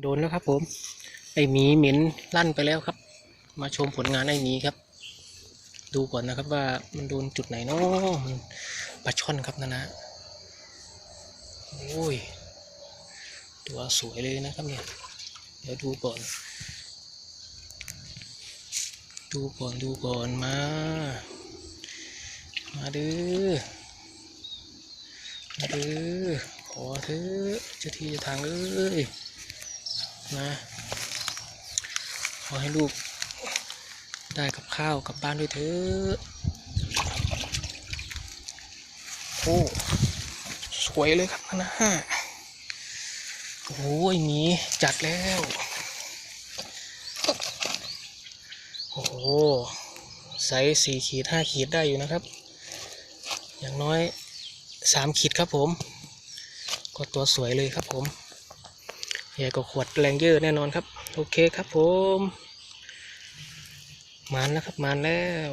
โดนแล้วครับผม ไอหมีเหม็นลั่นไปแล้วครับ มาชมผลงานไอหมีครับ ดูก่อนนะครับว่ามันโดนจุดไหนเนาะมันปลาช่อนครับนะนะโอ้ย ตัวสวยเลยนะครับเนี่ย เดี๋ยวดูก่อน ดูก่อนดูก่อนมา มาเด้อมาเด้อขอเถอะเจะที่เจะทางเอ้ย นะขอให้ลูกได้กับข้าวกับบ้านด้วยเถอะโอ้สวยเลยครับนะฮะโอ้ยหมีจัดแล้ว โอ้โหไซส์สี่ขีดห้าขีดได้อยู่นะครับ อย่างน้อยสามขีดครับผม ก็ตัวสวยเลยครับผม ใหญ่กว่าขวดแรงเยอะแน่นอนครับ โอเคครับผมมันแล้วครับมันแล้ว